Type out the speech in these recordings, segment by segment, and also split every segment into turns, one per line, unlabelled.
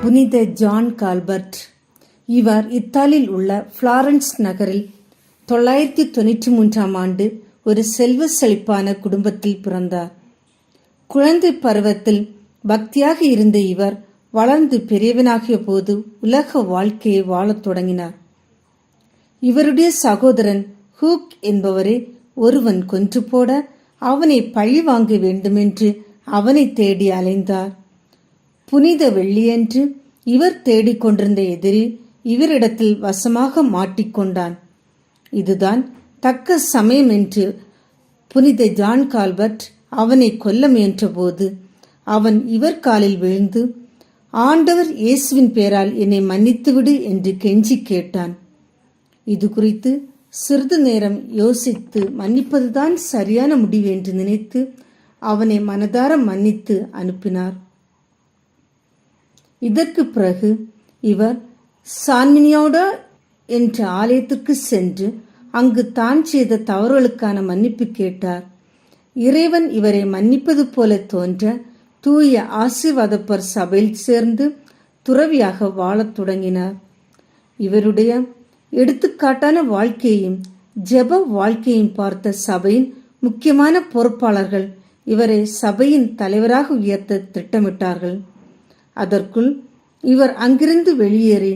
புனித John Colbert. இவர் இத்தாலியில் உள்ள ஃப்ளாரன்ஸ் நகரில் தொள்ளாயிரத்தி தொண்ணூற்றி மூன்றாம் ஆண்டு ஒரு செல்வ செழிப்பான குடும்பத்தில் பிறந்தார். குழந்தை பருவத்தில் பக்தியாக இருந்த இவர் வளர்ந்து பெரியவனாகிய போது உலக வாழ்க்கையை வாழத் தொடங்கினார். இவருடைய சகோதரன் ஹூக் என்பவரை ஒருவன் கொன்று போட அவனை பழி வாங்க வேண்டுமென்று அவனை தேடி அலைந்தார். புனித வெள்ளியன்று இவர் தேடிக் கொண்டிருந்த எதிரி இவரிடத்தில் வசமாக மாட்டிக்கொண்டான் இதுதான் தக்க சமயம் என்று புனித ஜான் கால்பர்ட் அவனை கொல்ல முயன்றபோது அவன் இவர் காலில் விழுந்து ஆண்டவர் இயேசுவின் பேரால் என்னை மன்னித்துவிடு என்று கெஞ்சி கேட்டான். இது குறித்து சிறிது நேரம் யோசித்து மன்னிப்பதுதான் சரியான முடிவு என்று நினைத்து அவனை மனதார மன்னித்து அனுப்பினார். இதற்கு பிறகு இவர் சான்மினியோடா என்ற ஆலயத்திற்கு சென்று அங்கு தான் செய்த தவறுகளுக்கான மன்னிப்பு கேட்டார். இறைவன் இவரை மன்னிப்பது போல தோன்ற தூய ஆசீர்வாதப்பர் சபையில் சேர்ந்து துறவியாக வாழத் தொடங்கினார். இவருடைய எடுத்துக்காட்டான வாழ்க்கையையும் ஜெப வாழ்க்கையையும் பார்த்த சபையின் முக்கியமான பொறுப்பாளர்கள் இவரை சபையின் தலைவராக உயர்த்த திட்டமிட்டார்கள். அதற்குள் இவர் அங்கிருந்து வெளியேறி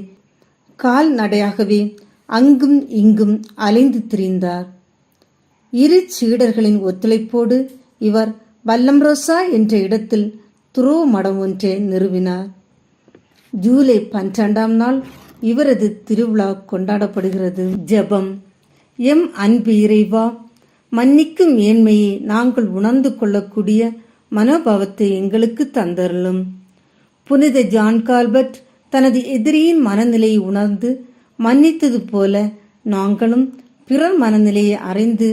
கால்நடையாகவே அங்கும் இங்கும் அலைந்து திரிந்தார். இரு சீடர்களின் ஒத்துழைப்போடு இவர் வல்லம்ரோசா என்ற இடத்தில் துருவ மடம் ஒன்றை நிறுவினார். ஜூலை பன்னிரெண்டாம் நாள் இவரது திருவிழா கொண்டாடப்படுகிறது. ஜெபம். எம் அன்பு இறைவா மன்னிக்கும் மேன்மையை நாங்கள் உணர்ந்து கொள்ளக்கூடிய மனோபாவத்தை எங்களுக்கு தந்தருளும். புனித ஜான் கால்பர்ட் தனது எதிரியின் மனநிலையை உணர்ந்து மன்னித்தது போல நாங்களும் பிறர் மனநிலையை அறிந்து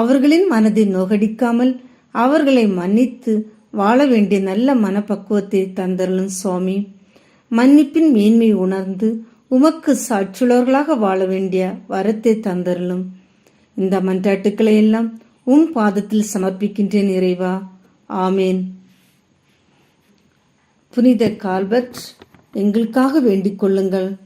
அவர்களின் மனதை நோகடிக்காமல் அவர்களை மன்னித்து வாழ வேண்டிய நல்ல மனப்பக்குவத்தை தந்தருளும் சுவாமி. மன்னிப்பின் மேன்மை உணர்ந்து உமக்கு சாட்சியுள்ளவர்களாக வாழ வேண்டிய வரத்தை தந்தருளும். இந்த மன்றாட்டுக்களை எல்லாம் உம் பாதத்தில் சமர்ப்பிக்கின்றேன் இறைவா. ஆமேன். புனித கால்பர்ட் எங்களுக்காக வேண்டிக் கொள்ளுங்கள்.